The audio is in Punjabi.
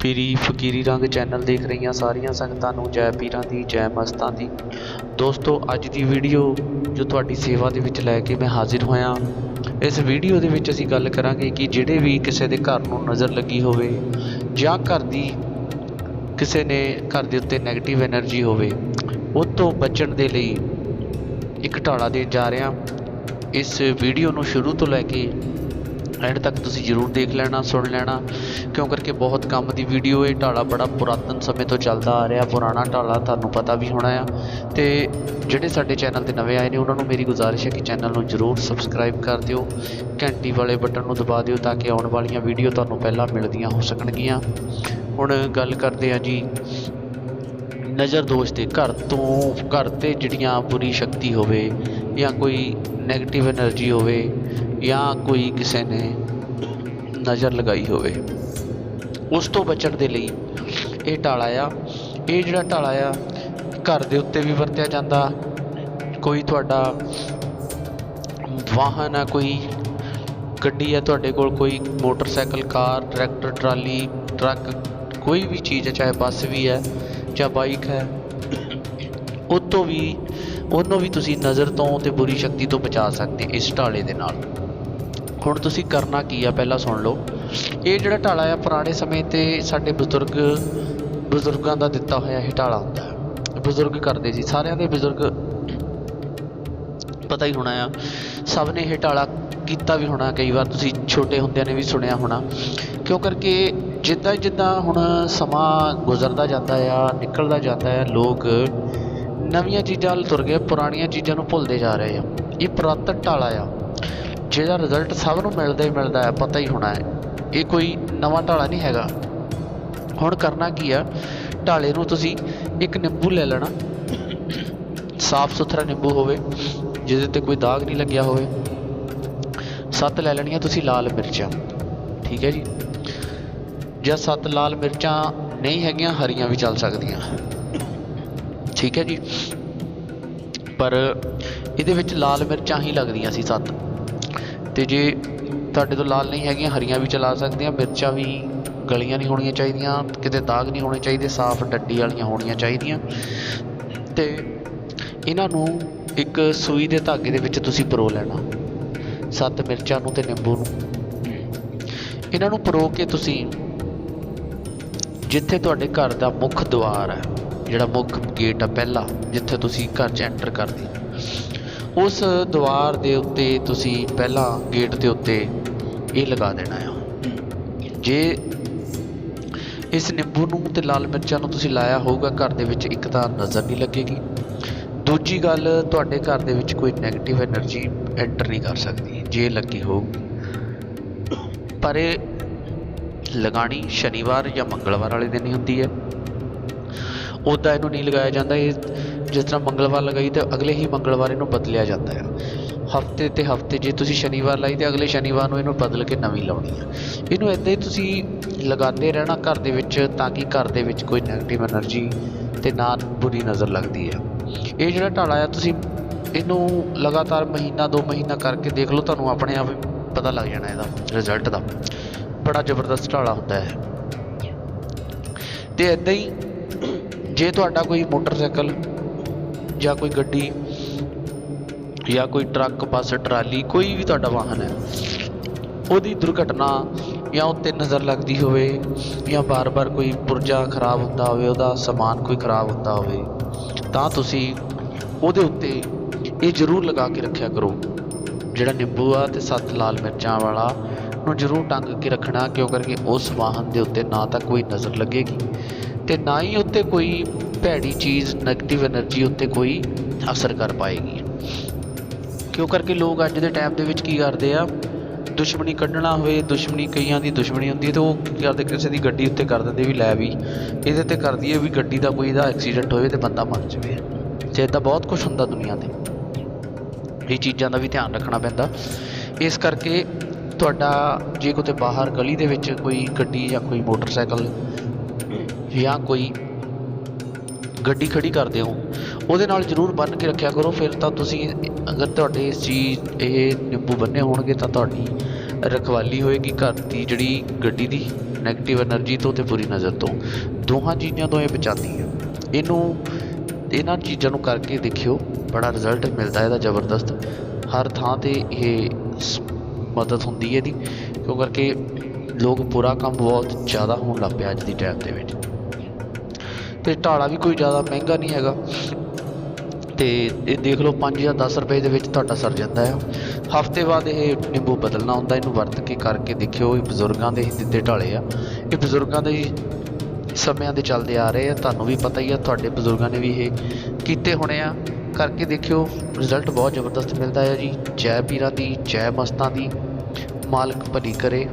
ਪੀਰੀ ਫਕੀਰੀ ਰੰਗ ਚੈਨਲ ਦੇਖ ਰਹੀਆਂ ਸਾਰੀਆਂ ਸੰਗਤਾਂ ਨੂੰ ਜੈ ਪੀਰਾਂ ਦੀ, ਜੈ ਮਸਤਾਂ ਦੀ। ਦੋਸਤੋ, ਅੱਜ ਦੀ ਵੀਡੀਓ ਜੋ ਤੁਹਾਡੀ ਸੇਵਾ ਦੇ ਵਿੱਚ ਲੈ ਕੇ ਮੈਂ ਹਾਜ਼ਰ ਹੋਇਆ, ਇਸ ਵੀਡੀਓ ਦੇ ਵਿੱਚ ਅਸੀਂ ਗੱਲ ਕਰਾਂਗੇ ਕਿ ਜਿਹੜੇ ਵੀ ਕਿਸੇ ਦੇ ਘਰ ਨੂੰ ਨਜ਼ਰ ਲੱਗੀ ਹੋਵੇ ਜਾਂ ਘਰ ਦੀ ਕਿਸੇ ਨੇ ਘਰ ਦੇ ਉੱਤੇ ਨੈਗੇਟਿਵ એનર્ਜੀ ਹੋਵੇ, ਉਹ ਤੋਂ ਬਚਣ ਦੇ ਲਈ ਇੱਕ ਢਾਲਾ ਦੇ ਜਾ ਰਿਹਾ। ਇਸ ਵੀਡੀਓ ਨੂੰ ਸ਼ੁਰੂ ਤੋਂ ਲੈ ਕੇ ਐਂਡ ਤੱਕ ਤੁਸੀਂ ਜ਼ਰੂਰ ਦੇਖ ਲੈਣਾ, ਸੁਣ ਲੈਣਾ, ਕਿਉਂ ਕਰਕੇ ਬਹੁਤ ਕੰਮ ਦੀ ਵੀਡੀਓ ਇਹ ਢਾਲਾ ਬੜਾ ਪੁਰਾਤਨ ਸਮੇਂ ਤੋਂ ਚੱਲਦਾ ਆ ਰਿਹਾ, ਪੁਰਾਣਾ ਢਾਲਾ ਤੁਹਾਨੂੰ ਪਤਾ ਵੀ ਹੋਣਾ ਆ। ਤੇ ਜਿਹੜੇ ਸਾਡੇ ਚੈਨਲ ਤੇ ਨਵੇਂ ਆਏ ਨੇ, ਉਹਨਾਂ ਨੂੰ ਮੇਰੀ ਗੁਜ਼ਾਰਿਸ਼ ਹੈ ਕਿ ਚੈਨਲ ਨੂੰ ਜ਼ਰੂਰ ਸਬਸਕ੍ਰਾਈਬ ਕਰ ਦਿਓ, ਘੰਟੀ ਵਾਲੇ ਬਟਨ ਨੂੰ ਦਬਾ ਦਿਓ ਤਾਂ ਕਿ ਆਉਣ ਵਾਲੀਆਂ ਵੀਡੀਓ ਤੁਹਾਨੂੰ ਪਹਿਲਾਂ ਮਿਲਦੀਆਂ ਹੋ ਸਕਣਗੀਆਂ। ਹੁਣ ਗੱਲ ਕਰਦੇ ਹਾਂ ਜੀ ਨਜ਼ਰ ਦੋਸ਼ ਤੇ ਘਰ ਤੋਂ, ਘਰ ਤੇ ਜਿਹੜੀਆਂ ਬੁਰੀ ਸ਼ਕਤੀ ਹੋਵੇ ਜਾਂ ਕੋਈ ਨੈਗੇਟਿਵ એનર્ਜੀ ਹੋਵੇ ਜਾਂ ਕੋਈ ਕਿਸੇ ਨੇ ਨਜ਼ਰ ਲਗਾਈ ਹੋਵੇ, ਉਸ ਤੋਂ ਬਚਣ ਦੇ ਲਈ ਇਹ ਟਾਲਾ ਆ। ਇਹ ਜਿਹੜਾ ਟਾਲਾ ਆ, ਘਰ ਦੇ ਉੱਤੇ ਵੀ ਵਰਤਿਆ ਜਾਂਦਾ। ਕੋਈ ਤੁਹਾਡਾ ਵਾਹਨ ਆ, ਕੋਈ ਗੱਡੀ ਆ, ਤੁਹਾਡੇ ਕੋਲ ਕੋਈ motorcycle, car, tractor, trolley, truck, ਕੋਈ ਵੀ ਚੀਜ਼ ਹੈ ਚਾਹੇ ਬੱਸ ਵੀ ਹੈ ਜਾਂ ਬਾਈਕ ਹੈ ਉਹ ਤੋਂ ਵੀ, ਉਹਨੂੰ ਵੀ ਤੁਸੀਂ ਨਜ਼ਰ ਤੋਂ ਤੇ ਬੁਰੀ ਸ਼ਕਤੀ ਤੋਂ ਬਚਾ ਸਕਦੇ ਇਸ ਢਾਲੇ ਦੇ ਨਾਲ। ਹੁਣ ਤੁਸੀਂ ਕਰਨਾ ਕੀ ਆ, ਪਹਿਲਾਂ ਸੁਣ ਲਓ। ਇਹ ਜਿਹੜਾ ਢਾਲਾ ਆ, ਪੁਰਾਣੇ ਸਮੇਂ ਤੇ ਸਾਡੇ ਬਜ਼ੁਰਗ, ਬਜ਼ੁਰਗਾਂ ਦਾ ਦਿੱਤਾ ਹੋਇਆ ਇਹ ਢਾਲਾ ਹੁੰਦਾ ਹੈ। ਬਜ਼ੁਰਗ ਕਰਦੇ ਸੀ, ਸਾਰਿਆਂ ਦੇ ਬਜ਼ੁਰਗ ਪਤਾ ਹੀ ਹੋਣਾ ਆ। ਸਭ ਨੇ ਇਹ ਢਾਲਾ ਕੀਤਾ ਵੀ ਹੋਣਾ, ਕਈ ਵਾਰ ਤੁਸੀਂ ਛੋਟੇ ਹੁੰਦਿਆਂ ਨੇ ਵੀ ਸੁਣਿਆ ਹੋਣਾ। ਕਿਉਂ ਕਰਕੇ ਜਿੱਦਾਂ ਜਿੱਦਾਂ ਹੁਣ ਸਮਾਂ ਗੁਜ਼ਰਦਾ ਜਾਂਦਾ ਆ, ਨਿਕਲਦਾ ਜਾਂਦਾ ਆ, ਲੋਕ ਨਵੀਆਂ ਚੀਜ਼ਾਂ ਵੱਲ ਤੁਰ ਗਏ, ਪੁਰਾਣੀਆਂ ਚੀਜ਼ਾਂ ਨੂੰ ਭੁੱਲਦੇ ਜਾ ਰਹੇ ਆ। ਇਹ ਪੁਰਾਤਨ ਢਾਲਾ ਆ, ਜਿਹਦਾ ਰਿਜ਼ਲਟ ਸਭ ਨੂੰ ਮਿਲਦਾ ਹੀ ਮਿਲਦਾ ਹੈ ਪਤਾ ਹੀ ਹੋਣਾ ਹੈ। ਇਹ ਕੋਈ ਨਵਾਂ ਢਾਲਾ ਨਹੀਂ ਹੈਗਾ। ਹੁਣ ਕਰਨਾ ਕੀ ਆ ਢਾਲੇ ਨੂੰ ਤੁਸੀਂ ਇੱਕ ਨਿੰਬੂ ਲੈ ਲੈਣਾ। ਸਾਫ਼ ਸੁਥਰਾ ਨਿੰਬੂ ਹੋਵੇ, ਜਿਹਦੇ ਤੇ ਕੋਈ ਦਾਗ ਨਹੀਂ ਲੱਗਿਆ ਹੋਵੇ। ਸੱਤ ਲੈ ਲੈਣੀਆਂ ਤੁਸੀਂ ਲਾਲ ਮਿਰਚਾਂ। ਠੀਕ ਹੈ ਜੀ? ਜਾਂ ਸੱਤ ਲਾਲ ਮਿਰਚਾਂ ਨਹੀਂ ਹੈਗੀਆਂ ਹਰੀਆਂ ਵੀ ਚੱਲ ਸਕਦੀਆਂ। ਠੀਕ ਹੈ ਜੀ? ਪਰ ਇਹਦੇ ਵਿੱਚ ਲਾਲ ਮਿਰਚਾਂ ਹੀ ਲੱਗਦੀਆਂ ਸੀ ਸੱਤ। ਤੇ ਜੇ ਤੁਹਾਡੇ ਤੋਂ ਲਾਲ ਨਹੀਂ ਹੈਗੀਆਂ ਹਰੀਆਂ ਵੀ ਚਲਾ ਸਕਦੀਆਂ ਮਿਰਚਾਂ ਵੀ ਗਲੀਆਂ ਨਹੀਂ ਹੋਣੀਆਂ ਚਾਹੀਦੀਆਂ ਕਿਤੇ ਦਾਗ ਨਹੀਂ ਹੋਣੇ ਚਾਹੀਦੇ ਸਾਫ਼ ਡੱਡੀ ਵਾਲੀਆਂ ਹੋਣੀਆਂ ਚਾਹੀਦੀਆਂ। ਤੇ ਇਹਨਾਂ ਨੂੰ ਇੱਕ ਸੂਈ ਦੇ ਧਾਗੇ ਦੇ ਵਿੱਚ ਤੁਸੀਂ ਪਰੋ ਲੈਣਾ ਸੱਤ ਮਿਰਚਾਂ ਨੂੰ ਤੇ ਨਿੰਬੂ ਨੂੰ। ਇਹਨਾਂ ਨੂੰ ਪਰੋ ਕੇ ਤੁਸੀਂ ਜਿੱਥੇ ਤੁਹਾਡੇ ਘਰ ਦਾ ਮੁੱਖ ਦਵਾਰ ਹੈ, ਜਿਹੜਾ ਮੁੱਖ ਗੇਟ ਆ ਪਹਿਲਾ, ਜਿੱਥੇ ਤੁਸੀਂ ਘਰ 'ਚ ਐਂਟਰ ਕਰਦੇ ਉਸ ਦਵਾਰ ਦੇ ਉੱਤੇ ਤੁਸੀਂ ਪਹਿਲਾ ਗੇਟ ਦੇ ਉੱਤੇ ਇਹ ਲਗਾ ਦੇਣਾ ਆ। ਜੇ ਇਸ ਨਿੰਬੂ ਨੂੰ ਤੇ ਲਾਲ ਮਿਰਚਾਂ ਨੂੰ ਤੁਸੀਂ ਲਾਇਆ ਹੋਊਗਾ, ਘਰ ਦੇ ਵਿੱਚ ਇੱਕ ਤਾਂ ਨਜ਼ਰ ਨਹੀਂ ਲੱਗੇਗੀ। ਦੂਜੀ ਗੱਲ, ਤੁਹਾਡੇ ਘਰ ਦੇ ਵਿੱਚ ਕੋਈ ਨੈਗੇਟਿਵ એનર્ਜੀ ਐਂਟਰ ਨਹੀਂ ਕਰ ਸਕਦੀ, ਜੇ ਲੱਗੀ ਹੋਊ ਪਰ ਇਹ ਲਗਾਣੀ ਸ਼ਨੀਵਾਰ ਜਾਂ ਮੰਗਲਵਾਰ ਵਾਲੇ ਦਿਨ ਹੀ ਹੁੰਦੀ ਹੈ। ਉਦਾਂ ਇਹਨੂੰ ਨਹੀਂ ਲਗਾਇਆ ਜਾਂਦਾ। ਇਹ ਜਿਸ ਤਰ੍ਹਾਂ ਮੰਗਲਵਾਰ ਲਗਾਈ ਤੇ ਅਗਲੇ ਹੀ ਮੰਗਲਵਾਰ ਇਹਨੂੰ ਬਦਲਿਆ ਜਾਂਦਾ ਹੈ। ਹਫ਼ਤੇ ਤੇ ਹਫ਼ਤੇ ਜੇ ਤੁਸੀਂ ਸ਼ਨੀਵਾਰ ਲਾਈ ਤੇ ਅਗਲੇ ਸ਼ਨੀਵਾਰ ਨੂੰ ਇਹਨੂੰ ਬਦਲ ਕੇ ਨਵੀਂ ਲਾਉਣੀ ਹੈ। ਇਹਨੂੰ ਇਦਾਂ ਹੀ ਤੁਸੀਂ ਲਗਾਉਂਦੇ ਰਹਿਣਾ ਘਰ ਦੇ ਵਿੱਚ ਤਾਂ ਕਿ ਘਰ ਦੇ ਵਿੱਚ ਕੋਈ ਨੈਗੇਟਿਵ એનર્ਜੀ ਤੇ ਨਾ ਬੁਰੀ ਨਜ਼ਰ ਲੱਗਦੀ ਹੈ। ਇਹ ਜਿਹੜਾ ਢਾਲਾ ਆ, ਤੁਸੀਂ ਇਹਨੂੰ ਲਗਾਤਾਰ ਮਹੀਨਾ, ਦੋ ਮਹੀਨਾ ਕਰਕੇ ਦੇਖ ਲਓ, ਤੁਹਾਨੂੰ ਆਪਣੇ ਆਪ ਪਤਾ ਲੱਗ ਜਾਣਾ ਇਹਦਾ ਰਿਜ਼ਲਟ ਦਾ। ਬੜਾ ਜ਼ਬਰਦਸਤ ਢਾਲਾ ਹੁੰਦਾ ਹੈ। ਤੇ ਇੱਦਾਂ ਹੀ ਜੇ ਤੁਹਾਡਾ ਕੋਈ ਮੋਟਰਸਾਈਕਲ ਜਾਂ ਕੋਈ ਗੱਡੀ ਜਾਂ ਕੋਈ ਟਰੱਕ, ਬੱਸ, ਟਰਾਲੀ, ਕੋਈ ਵੀ ਤੁਹਾਡਾ ਵਾਹਨ ਹੈ, ਉਹਦੀ ਦੁਰਘਟਨਾ ਜਾਂ ਉੱਤੇ ਨਜ਼ਰ ਲੱਗਦੀ ਹੋਵੇ ਜਾਂ ਬਾਰ-ਬਾਰ ਕੋਈ ਪੁਰਜਾ ਖਰਾਬ ਹੁੰਦਾ ਹੋਵੇ, ਉਹਦਾ ਸਮਾਨ ਕੋਈ ਖਰਾਬ ਹੁੰਦਾ ਹੋਵੇ, ਤਾਂ ਤੁਸੀਂ ਉਹਦੇ ਉੱਤੇ ਇਹ ਜ਼ਰੂਰ ਲਗਾ ਕੇ ਰੱਖਿਆ ਕਰੋ। ਜਿਹੜਾ ਨਿੰਬੂ ਆ ਤੇ ਸੱਤ ਲਾਲ ਮਿਰਚਾਂ ਵਾਲਾ ਨੂੰ ਜ਼ਰੂਰ ਟੰਗ ਕੇ ਰੱਖਣਾ, ਕਿਉਂ ਕਰਕੇ ਉਸ ਵਾਹਨ ਦੇ ਉੱਤੇ ਨਾ ਤਾਂ ਕੋਈ ਨਜ਼ਰ ਲੱਗੇਗੀ ਤੇ ਨਾ ਹੀ ਉੱਤੇ ਕੋਈ ਭੈੜੀ ਚੀਜ਼ 네ਗੇਟਿਵ એનર્ਜੀ ਉੱਤੇ ਕੋਈ ਅਸਰ ਕਰ ਪਾਏਗੀ। ਕਿਉਂ ਕਰਕੇ ਲੋਕ ਅੱਜ ਦੇ ਟਾਈਮ ਦੇ ਵਿੱਚ ਕੀ ਕਰਦੇ ਆ? ਦੁਸ਼ਮਣੀ ਕੱਢਣਾ ਹੋਵੇ, ਦੁਸ਼ਮਣੀ ਕਈਆਂ ਦੀ ਦੁਸ਼ਮਣੀ ਹੁੰਦੀ ਹੈ ਤੇ ਉਹ ਕੀ ਕਰਦੇ? ਕਿਸੇ ਦੀ ਗੱਡੀ ਉੱਤੇ ਕਰ ਦਿੰਦੇ ਵੀ ਲੈ ਵੀ, ਇਹਦੇ ਤੇ ਕਰਦੀ ਹੈ ਵੀ ਗੱਡੀ ਦਾ ਕੋਈ ਦਾ ਐਕਸੀਡੈਂਟ ਹੋਵੇ ਤੇ ਬੰਦਾ ਮਰ ਜਾਵੇ। ਜੇ ਤਾਂ ਬਹੁਤ ਕੁਝ ਹੁੰਦਾ ਦੁਨੀਆ ਤੇ। ਇਹ ਚੀਜ਼ਾਂ ਦਾ ਵੀ ਧਿਆਨ ਰੱਖਣਾ ਪੈਂਦਾ। ਇਸ ਕਰਕੇ ਤੁਹਾਡਾ ਜੇ ਕਿਤੇ ਬਾਹਰ ਗਲੀ ਦੇ ਵਿੱਚ ਕੋਈ ਗੱਡੀ ਜਾਂ ਕੋਈ ਮੋਟਰਸਾਈਕਲ ਜਾਂ ਕੋਈ ਗੱਡੀ ਖੜੀ ਕਰਦੇ ਹੋ, ਉਹਦੇ ਨਾਲ ਜ਼ਰੂਰ ਬੰਨ ਕੇ ਰੱਖਿਆ ਕਰੋ, ਫਿਰ ਤਾਂ ਤੁਸੀਂ ਅਗਰ ਤੁਹਾਡੇ ਇਸ ਚੀਜ਼, ਇਹ ਨਿੰਬੂ ਬੰਨੇ ਹੋਣਗੇ ਤਾਂ ਤੁਹਾਡੀ ਰਖਵਾਲੀ ਹੋਏਗੀ ਘਰ ਦੀ ਜਿਹੜੀ ਗੱਡੀ ਦੀ ਨੈਗੇਟਿਵ એનર્ਜੀ ਤੋਂ ਤੇ ਬੁਰੀ ਨਜ਼ਰ ਤੋਂ। ਦੋਹਾਂ ਚੀਜ਼ਾਂ ਤੋਂ ਇਹ ਬਚਾਉਂਦੀ ਹੈ। ਇਹਨੂੰ, ਇਹਨਾਂ ਚੀਜ਼ਾਂ ਨੂੰ ਕਰਕੇ ਦੇਖਿਓ। ਬੜਾ ਰਿਜ਼ਲਟ ਮਿਲਦਾ ਇਹਦਾ ਜ਼ਬਰਦਸਤ। ਹਰ ਥਾਂ ਤੇ ਇਹ ਮਦਦ ਹੁੰਦੀ ਹੈ ਇਹਦੀ, ਕਿਉਂ ਕਰਕੇ ਲੋਕ ਬੁਰਾ ਕੰਮ ਬਹੁਤ ਜ਼ਿਆਦਾ ਹੋਣ ਲੱਗ ਪਿਆ ਅੱਜ ਦੀ ਟਾਈਮ ਦੇ ਵਿੱਚ। ਤੇ ਢਾਲਾ ਵੀ ਕੋਈ ਜ਼ਿਆਦਾ ਮਹਿੰਗਾ ਨਹੀਂ ਹੈਗਾ। ਤੇ ਇਹ ਦੇਖ ਲਓ 5 ਜਾਂ 10 ਰੁਪਏ ਦੇ ਵਿੱਚ ਤੁਹਾਡਾ ਸਰ ਜਾਂਦਾ ਹੈ ਹਫ਼ਤੇ ਬਾਅਦ ਇਹ ਨਿੰਬੂ ਬਦਲਣਾ ਹੁੰਦਾ, ਇਹਨੂੰ ਵਰਤ ਕੇ ਕਰਕੇ ਦੇਖਿਓ, ਇਹ ਬਜ਼ੁਰਗਾਂ ਦੇ ਹੀ ਦਿੱਤੇ ਢਾਲੇ ਆ। ਇਹ ਬਜ਼ੁਰਗਾਂ ਦੇ ਸਮਿਆਂ ਦੇ ਚੱਲਦੇ ਆ ਰਹੇ ਆ, ਤੁਹਾਨੂੰ ਵੀ ਪਤਾ ਹੀ ਆ, ਤੁਹਾਡੇ ਬਜ਼ੁਰਗਾਂ ਨੇ ਵੀ ਇਹ ਕੀਤੇ ਹੋਣੇ ਆ। ਕਰਕੇ ਦੇਖਿਓ ਰਿਜ਼ਲਟ ਬਹੁਤ ਜ਼ਬਰਦਸਤ ਮਿਲਦਾ ਹੈ ਜੀ। ਜੈ ਪੀਰਾਂ ਦੀ, ਜੈ ਮਸਤਾਂ ਦੀ, ਮਾਲਕ ਭਲੀ ਕਰੇ।